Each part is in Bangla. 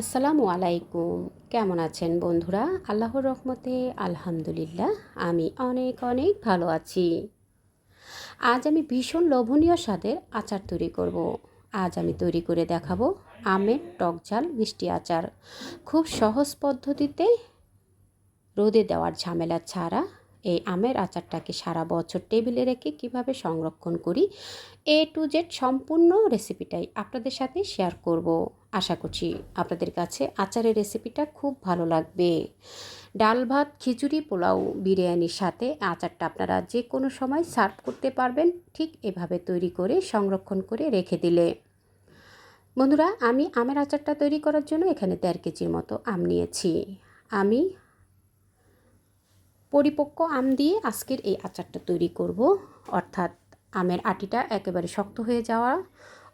আসসালামু আলাইকুম। কেমন আছেন বন্ধুরা? আল্লাহর রহমতে আলহামদুলিল্লাহ, আমি অনেক অনেক ভালো আছি। আজ আমি ভীষণ লোভনীয় স্বাদের আচার তৈরি করব। আজ আমি তৈরি করে দেখাবো আমের টক ঝাল মিষ্টি আচার। খুব সহজ পদ্ধতিতে রোদে দেওয়ার ঝামেলা ছাড়া এই আমের আচারটাকে সারা বছর টেবিলে রেখে কীভাবে সংরক্ষণ করি, এ টু জেড সম্পূর্ণ রেসিপিটাই আপনাদের সাথে শেয়ার করব। আশা করছি আপনাদের কাছে আচারের রেসিপিটা খুব ভালো লাগবে। ডাল ভাত, খিচুড়ি, পোলাও, বিরিয়ানির সাথে আচারটা আপনারা যে কোনো সময় সার্ভ করতে পারবেন, ঠিক এভাবে তৈরি করে সংরক্ষণ করে রেখে দিলে। বন্ধুরা, আমি আমের আচারটা তৈরি করার জন্য এখানে দেড় কেজির মতো আম নিয়েছি। আমি পরিপক্ক আম দিয়ে আজকের এই আচারটা তৈরি করব। অর্থাৎ আমের আটিটা একেবারে শক্ত হয়ে যাওয়া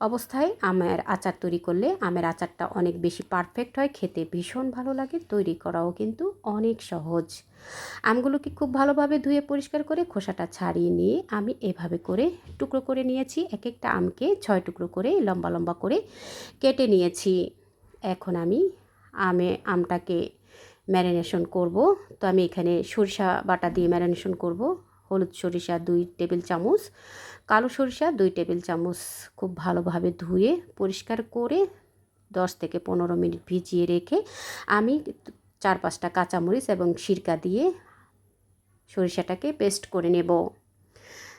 অবস্থায় আমের আচার তৈরি করলে আমের আচারটা অনেক বেশি পারফেক্ট হয়, খেতে ভীষণ ভালো লাগে, তৈরি করাও কিন্তু অনেক সহজ। আমগুলোকে খুব ভালোভাবে ধুয়ে পরিষ্কার করে খোসাটা ছাড়িয়ে নিয়ে আমি এভাবে করে টুকরো করে নিয়েছি এক একটা আমকে ছয় টুকরো করে লম্বা লম্বা করে কেটে নিয়েছি। এখন আমি আমে, আমটাকে ম্যারিনেশন করব। তো আমি এখানে সরিষা বাটা দিয়ে ম্যারিনেশন করব। হলুদ সরিষা দুই টেবিল চামচ, কালো সরিষা দুই টেবিল চামচ খুব ভালোভাবে ধুয়ে পরিষ্কার করে দশ থেকে পনেরো মিনিট ভিজিয়ে রেখে আমি চার পাঁচটা কাঁচামরিচ এবং সিরকা দিয়ে সরিষাটাকে পেস্ট করে নেব।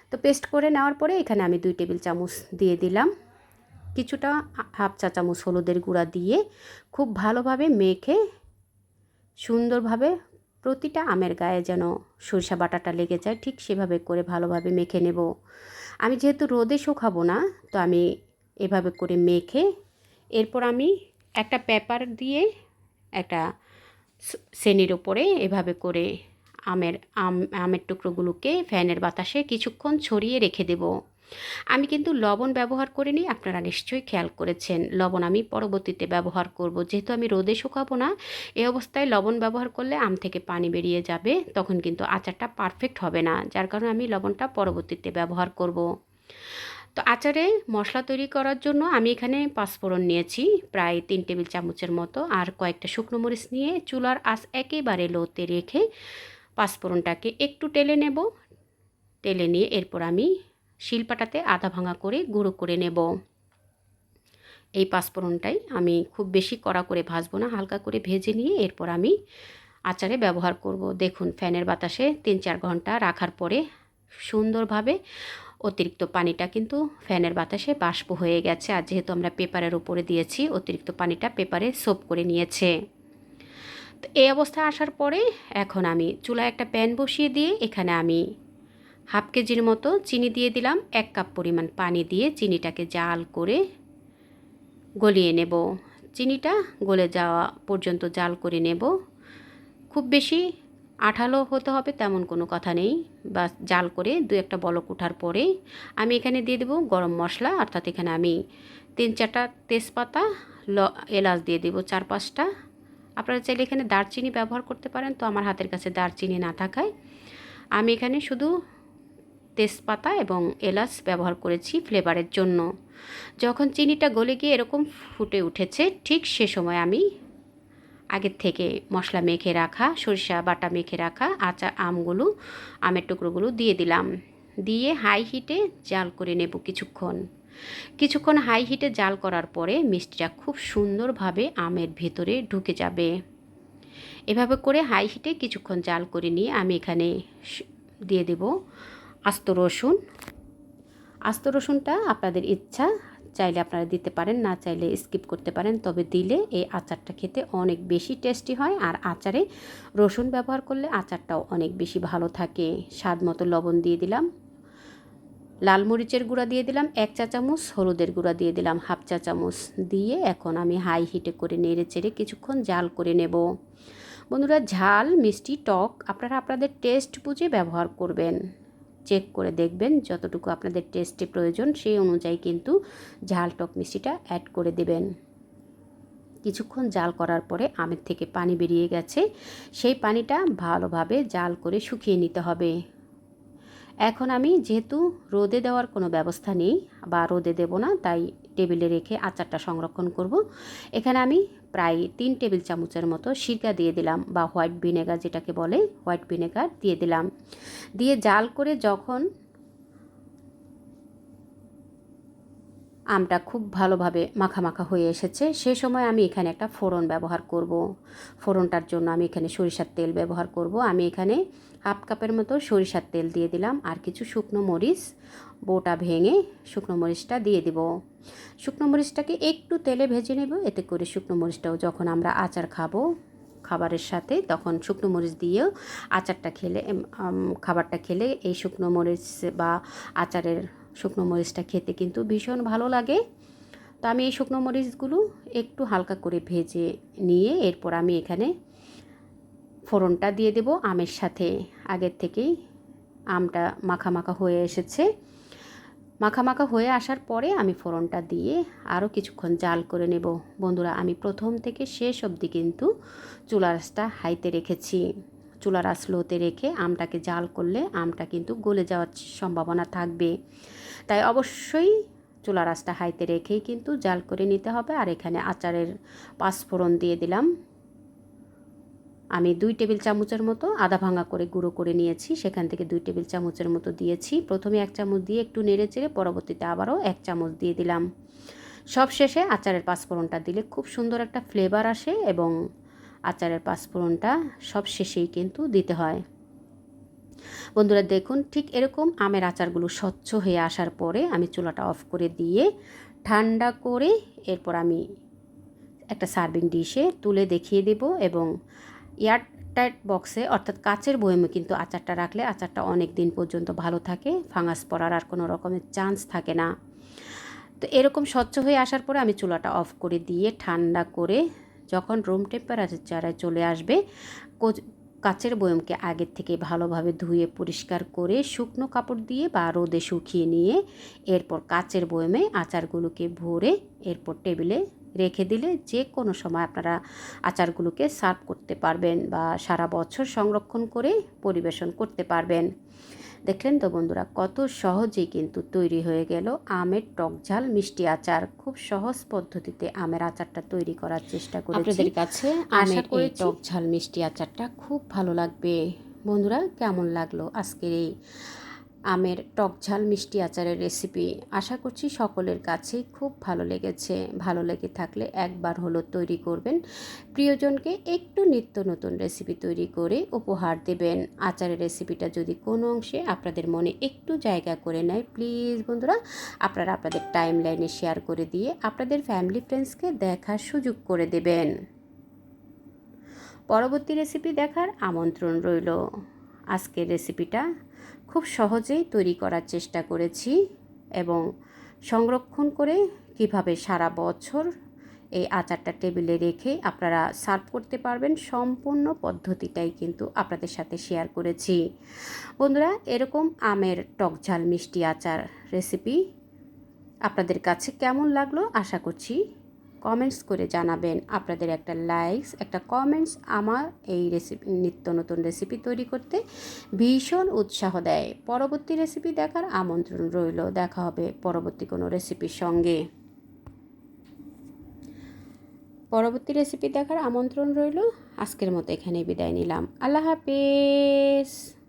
তো পেস্ট করে নেওয়ার পরে এখানে আমি দুই টেবিল চামচ দিয়ে দিলাম। কিছুটা হাফ চা চামচ হলুদের গুঁড়া দিয়ে খুব ভালোভাবে মেখে সুন্দরভাবে প্রতিটা আমের গায়ে যেন সরিষা বাটাটা লেগে যায়, ঠিক সেভাবে করে ভালোভাবে মেখে নেব। আমি যেহেতু রোদে শুকাবো না, তো আমি এভাবে করে মেখে এরপর আমি একটা পেপার দিয়ে একটা শ্রেণির ওপরে এভাবে করে আমের, আম, আমের টুকরোগুলোকে ফ্যানের বাতাসে কিছুক্ষণ ছড়িয়ে রেখে দেবো। আমি কিন্তু লবণ ব্যবহার করিনি, আপনারা নিশ্চয়ই খেয়াল করেছেন। লবণ আমি পরবর্তীতে ব্যবহার করব। যেহেতু আমি রোদে শুকাবো না এই অবস্থায় লবণ ব্যবহার করলে আম থেকে পানি বেরিয়ে যাবে, তখন কিন্তু আচারটা পারফেক্ট হবে না। যার কারণে আমি লবণটা পরবর্তীতে ব্যবহার করব। তো আচারে মশলা তৈরি করার জন্য আমি এখানে পাঁচফোড়ন নিয়েছি, প্রায় তিন টেবিল চামচের মতো, আর কয়েকটা শুকনো মরিচ নিয়ে চুলার আঁচ একেবারে লোতে রেখে পাঁচফোড়নটাকে একটু টেলে নেব। টেলে নিয়ে এরপর আমি শিলপাটাতে আধা ভাঙা করে গুঁড়ো করে নেব। এই পাঁচফোড়নটাই আমি খুব বেশি কড়া করে ভাজবো না, হালকা করে ভেজে নিয়ে এরপর আমি আচারে ব্যবহার করব। দেখুন, ফ্যানের বাতাসে তিন চার ঘণ্টা রাখার পরে সুন্দরভাবে অতিরিক্ত পানিটা কিন্তু ফ্যানের বাতাসে বাষ্প হয়ে গেছে আর যেহেতু আমরা পেপারের উপরে দিয়েছি, অতিরিক্ত পানিটা পেপারে সোপ করে নিয়েছে। তো এই অবস্থায় আসার পরে এখন আমি চুলায় একটা প্যান বসিয়ে দিয়ে এখানে আমি হাফ কেজির মতো চিনি দিয়ে দিলাম। এক কাপ পরিমাণ পানি দিয়ে চিনিটাকে জাল করে গলিয়ে নেব। চিনিটা গলে যাওয়া পর্যন্ত জাল করে নেব। খুব বেশি আঠালো হতে হবে তেমন কোনো কথা নেই। বা জাল করে দু একটা বলক ওঠার পরে আমি এখানে দিয়ে দেবো গরম মশলা। অর্থাৎ এখানে আমি তিন চারটা তেজপাতা, ল, এলাচ দিয়ে দেবো চার পাঁচটা। আপনারা চাইলে এখানে দারচিনি ব্যবহার করতে পারেন। তো আমার হাতের কাছে দারচিনি না থাকায়। আমি এখানে শুধু তেজপাতা এবং এলাচ ব্যবহার করেছি ফ্লেভারের জন্য। যখন চিনিটা গলে গিয়ে এরকম ফুটে উঠেছে, ঠিক সে সময় আমি আগের থেকে মশলা মেখে রাখা, সরিষা বাটা মেখে রাখা আচা আমগুলো, আমের টুকরোগুলো দিয়ে দিলাম। দিয়ে হাই হিটে জাল করে নেব কিছুক্ষণ। কিছুক্ষণ হাই হিটে জাল করার পরে মিষ্টিটা খুব সুন্দরভাবে আমের ভেতরে ঢুকে যাবে। এভাবে করে হাই হিটে কিছুক্ষণ জাল করে নিয়ে আমি এখানে দিয়ে দেব। আস্ত রসুন। আস্ত রসুনটা আপনাদের ইচ্ছা চাইলে আপনারা দিতে পারেন, না চাইলে স্কিপ করতে পারেন, তবে দিলে এই আচারটা খেতে অনেক বেশি টেস্টি হয় আর আচারে রসুন ব্যবহার করলে আচারটাও অনেক বেশি ভালো থাকে। স্বাদ মতো লবণ দিয়ে দিলাম। লাল মরিচের গুঁড়া দিয়ে দিলাম, এক চা চামচ, হলুদের গুঁড়া দিয়ে দিলাম, হাফ চা চামচ। দিয়ে এখন আমি হাই হিটে করে নেড়ে চেড়ে কিছুক্ষণ জাল করে নেব। বন্ধুরা, ঝাল, মিষ্টি, টক আপনারা আপনাদের টেস্ট বুঝে ব্যবহার করবেন। চেক করে দেখবেন, যতটুকু আপনাদের টেস্টে প্রয়োজন, সেই অনুযায়ী কিন্তু ঝাল টক মিষ্টিটা অ্যাড করে দেবেন। কিছুক্ষণ জাল করার পরে আমের থেকে পানি বেরিয়ে গেছে, সেই পানিটা ভালোভাবে জাল করে শুকিয়ে নিতে হবে। এখন আমি যেহেতু রোদে দেওয়ার কোনো ব্যবস্থা নেই, বা রোদে দেব না, তাই টেবিলে রেখে আচারটা সংরক্ষণ করব। এখানে আমি প্রায় তিন টেবিল চামচের মতো সিরকা দিয়ে দিলাম বা হোয়াইট ভিনেগার যেটাকে বলে হোয়াইট ভিনেগার দিয়ে দিলাম। দিয়ে জাল করে যখন আমটা খুব ভালোভাবে মাখা মাখা হয়ে এসেছে। সে সময় আমি এখানে একটা ফোড়ন ব্যবহার করব। ফোড়নটার জন্য আমি এখানে সরিষার তেল ব্যবহার করব। আমি এখানে হাফ কাপের মতো সরিষার তেল দিয়ে দিলাম আর কিছু শুকনো মরিচ, বোটা ভেঙে শুকনো মরিচটা দিয়ে দিব। শুকনো মরিচটাকে একটু তেলে ভেজে নেব। এতে করে শুকনো মরিচটাও যখন আমরা আচার খাব খাবারের সাথে, তখন শুকনো মরিচ দিয়েও আচারটা খেলে খাবারটা খেলে এই শুকনো মরিচ বা আচারের শুকনো মরিচটা খেতে কিন্তু ভীষণ ভালো লাগে। তো আমি এই শুকনো মরিচগুলো একটু হালকা করে ভেজে নিয়ে এরপর আমি এখানে ফোড়নটা দিয়ে দেব আমের সাথে। আগের থেকেই আমটা মাখা মাখা হয়ে এসেছে। মাখা মাখা হয়ে আসার পরে আমি ফোড়নটা দিয়ে আরও কিছুক্ষণ জাল করে নেব। বন্ধুরা, আমি প্রথম থেকে শেষ অবধি কিন্তু চুলা রাসটা হাইতে রেখেছি। চুলা রাস লোতে রেখে আমটাকে জাল করলে আমটা কিন্তু গলে যাওয়ার সম্ভাবনা থাকবে। তাই অবশ্যই চুলা রাসটা হাইতে রেখেই কিন্তু জাল করে নিতে হবে। আর এখানে আচারের পাঁচফোড়ন দিয়ে দিলাম। আমি দুই টেবিল চামচের মতো আদা ভাঙা করে গুঁড়ো করে নিয়েছি। সেখান থেকে দুই টেবিল চামচের মতো দিয়েছি। প্রথমে এক চামচ দিয়ে একটু নেড়ে চেড়ে পরবর্তীতে আবারও এক চামচ দিয়ে দিলাম। সব শেষে আচারের পাঁচফোড়নটা দিলে খুব সুন্দর একটা ফ্লেভার আসে এবং আচারের পাঁচফোড়নটা সব শেষেই কিন্তু দিতে হয়। বন্ধুরা, দেখুন, ঠিক এরকম আমের আচারগুলো স্বচ্ছ হয়ে আসার পরে আমি চুলাটা অফ করে দিয়ে ঠান্ডা করে এরপর আমি একটা সার্ভিং ডিশে তুলে দেখিয়ে দেব এবং এয়ার টাইট বক্সে, অর্থাৎ কাচের বয়মে কিন্তু আচারটা রাখলে আচারটা অনেক দিন পর্যন্ত ভালো থাকে, ফাঙ্গাস পড়ার আর কোনো রকমের চান্স থাকে না। তো এরকম স্বচ্ছ হয়ে আসার পরে আমি চুলাটা অফ করে দিয়ে ঠান্ডা করে যখন রুম টেম্পারেচারে চলে আসবে কাচের বয়মকে আগের থেকে ভালোভাবে ধুয়ে পরিষ্কার করে শুকনো কাপড় দিয়ে বা রোদে শুকিয়ে নিয়ে এরপর কাচের বয়মে আচারগুলোকে ভরে এরপর টেবিলে রেখে দিলে যে কোনো সময় আপনারা আচারগুলোকে সার্ভ করতে পারবেন বা সারা বছর সংরক্ষণ করে পরিবেশন করতে পারবেন। দেখলেন তো বন্ধুরা কত সহজেই কিন্তু তৈরি হয়ে গেল আমের টক ঝাল মিষ্টি আচার। খুব সহজ পদ্ধতিতে আমের আচারটা তৈরি করার চেষ্টা করি আপনাদের কাছে আমের এই টক ঝাল মিষ্টি আচারটা খুব ভালো লাগবে। বন্ধুরা কেমন লাগল আজকের এই আমের টক ঝাল মিষ্টি আচারের রেসিপি আশা করছি সকলের কাছেই খুব ভালো লেগেছে। ভালো লেগে থাকলে একবার হলো তৈরি করবেন। প্রিয়জনকে একটু নিত্য নতুন রেসিপি তৈরি করে উপহার দেবেন। আচারের রেসিপিটা যদি কোনো অংশে আপনাদের মনে একটু জায়গা করে নেয় প্লিজ বন্ধুরা, আপনারা আপনাদের টাইম লাইনে শেয়ার করে দিয়ে আপনাদের ফ্যামিলি ফ্রেন্ডসকে দেখার সুযোগ করে দেবেন। পরবর্তী রেসিপি দেখার আমন্ত্রণ রইল। আজকের রেসিপিটা খুব সহজেই তৈরি করার চেষ্টা করেছি এবং সংরক্ষণ করে কীভাবে সারা বছর এই আচারটা টেবিলে রেখে আপনারা সার্ভ করতে পারবেন সম্পূর্ণ পদ্ধতিটাই কিন্তু আপনাদের সাথে শেয়ার করেছি। বন্ধুরা, এরকম আমের টক ঝাল মিষ্টি আচার রেসিপি আপনাদের কাছে কেমন লাগল আশা করছি কমেন্টস করে জানাবেন। আপনাদের একটা লাইকস একটা কমেন্টস আমার এই রেসিপি নিত্য নতুন রেসিপি তৈরি করতে ভীষণ উৎসাহ দেয়। পরবর্তী রেসিপি দেখার আমন্ত্রণ রইল। দেখা হবে পরবর্তী কোনো রেসিপির সঙ্গে। পরবর্তী রেসিপি দেখার আমন্ত্রণ রইল। আজকের মতো এখানে বিদায় নিলাম। আল্লাহ হাফেজ!